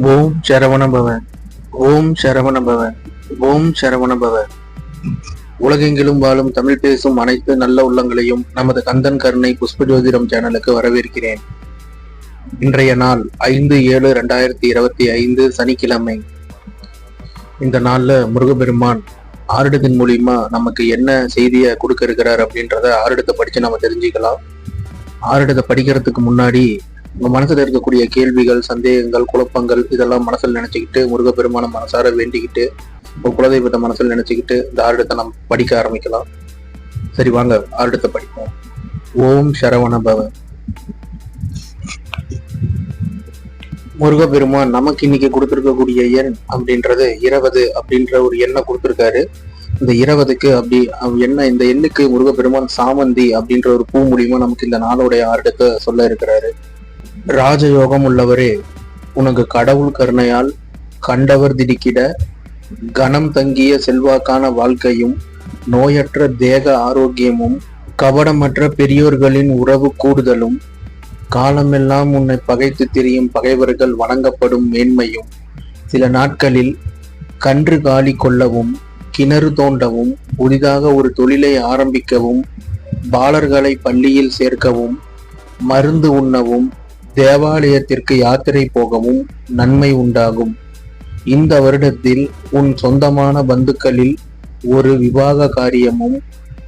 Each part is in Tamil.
ஓம் சரவணபவ ஓம் சரவணபவ ஓம் சரவணபவ. உலகெங்கிலும் வாழும் தமிழ் பேசும் அனைத்து நல்ல உள்ளங்களையும் நமது கந்தன் கருணை புஷ்பஜோதிடம் சேனலுக்கு வரவேற்கிறேன். இன்றைய நாள் ஐந்து ஏழு ரெண்டாயிரத்தி இருபத்தி ஐந்து சனிக்கிழமை. இந்த நாள்ல முருகப்பெருமான் ஆருடத்தின் மூலியமா நமக்கு என்ன செய்தியை கொடுக்க இருக்கிறார் அப்படின்றத ஆருடத்தை படிச்சு நம்ம தெரிஞ்சுக்கலாம். ஆருடத்தை படிக்கிறதுக்கு முன்னாடி உங்க மனசுல இருக்கக்கூடிய கேள்விகள் சந்தேகங்கள் குழப்பங்கள் இதெல்லாம் மனசுல நினைச்சுக்கிட்டு முருகப்பெருமான மனசார வேண்டிக்கிட்டு உங்க குலதெய்வத்தை மனசுல நினைச்சுக்கிட்டு இந்த ஆருடத்தை நம்ம படிக்க ஆரம்பிக்கலாம். சரி வாங்க ஆருடத்தை படிப்போம். ஓம் சரவண பவ. முருகப்பெருமான் நமக்கு இன்னைக்கு கொடுத்துருக்கக்கூடிய எண் அப்படின்றது இருபது அப்படின்ற ஒரு எண்ணை கொடுத்திருக்காரு. இந்த இருபதுக்கு அப்படி அவ் என்ன இந்த எண்ணுக்கு முருகப்பெருமான் சாமந்தி அப்படின்ற ஒரு பூ மூலியமா நமக்கு இந்த நாளுடைய ஆர்டத்தை சொல்ல இருக்கிறாரு. ராஜயோகம் உள்ளவரே உனக்கு கடவுள் கருணையால் கண்டவர் திடுக்கிட கணம் தங்கிய செல்வாக்கான வாழ்க்கையும் நோயற்ற தேக ஆரோக்கியமும் கபடமற்ற பெரியோர்களின் உறவு கூடுதலும் காலமெல்லாம் உன்னை பகைத்து திரியும் பகைவர்கள் வணங்கப்படும் மேன்மையும் சில நாட்களில் கன்று காலி கொள்ளவும் கிணறு தோண்டவும் புதிதாக ஒரு தொழிலை ஆரம்பிக்கவும் பாலர்களை பள்ளியில் சேர்க்கவும் மருந்து உண்ணவும் தேவாலயத்திற்கு யாத்திரை போகவும் நன்மை உண்டாகும். இந்த வருடத்தில் உன் சொந்தமான பந்துக்களில் ஒரு விவாக காரியமும்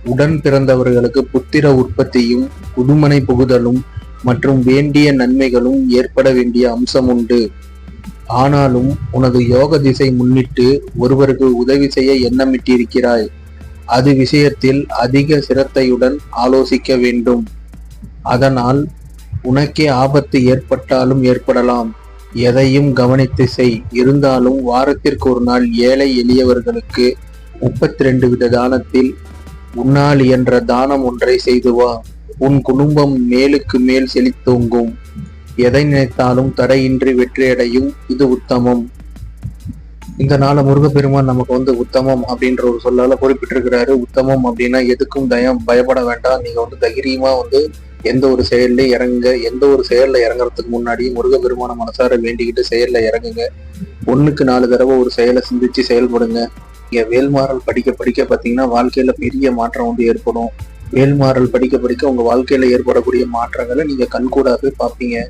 உடன் பிறந்தவர்களுக்கு புத்திர உற்பத்தியும் புதுமனை புகுதலும் மற்றும் வேண்டிய நன்மைகளும் ஏற்பட வேண்டிய அம்சம் உண்டு. ஆனாலும் உனது யோக திசை முன்னிட்டு ஒருவருக்கு உதவி செய்ய எண்ணமிட்டிருக்கிறாய். அது விஷயத்தில் அதிக சிரத்தையுடன் ஆலோசிக்க வேண்டும். அதனால் உனக்கே ஆபத்து ஏற்பட்டாலும் ஏற்படலாம். எதையும் கவனித்து செய். இருந்தாலும் வாரத்திற்கு ஒரு நாள் ஏழை எளியவர்களுக்கு முப்பத்தி ரெண்டு வித தானத்தில் உன்னால் என்ற தானம் ஒன்றை செய்து வா. உன் குடும்பம் மேலுக்கு மேல் செழித்தோங்கும். எதை நினைத்தாலும் தடையின்றி வெற்றியடையும். இது உத்தமம். இந்த நாள முருகப்பெருமான் நமக்கு வந்து உத்தமம் அப்படின்ற ஒரு சொல்லால குறிப்பிட்டிருக்கிறாரு. உத்தமம் அப்படின்னா எதுக்கும் தயம் பயப்பட வேண்டாம். நீங்க வந்து தைரியமா வந்து எந்த ஒரு செயல்லையும் இறங்குங்க. எந்த ஒரு செயல்ல இறங்குறதுக்கு முன்னாடி முருகப்பெருமான மனசார வேண்டிக்கிட்டு செயல்ல இறங்குங்க. ஒண்ணுக்கு நாலு தடவை ஒரு செயலை சிந்திச்சு செயல்படுங்க. இங்க வேல்மாறல் படிக்க படிக்க பாத்தீங்கன்னா வாழ்க்கையில பெரிய மாற்றம் வந்து ஏற்படும். வேல்மாறல் படிக்க படிக்க உங்க வாழ்க்கையில ஏற்படக்கூடிய மாற்றங்களை நீங்க கண்கூடாவே பார்ப்பீங்க.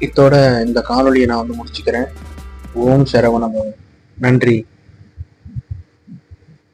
இத்தோட இந்த காணொலியை நான் வந்து முடிச்சுக்கிறேன். ஓம் சரவணபவன் நன்றி.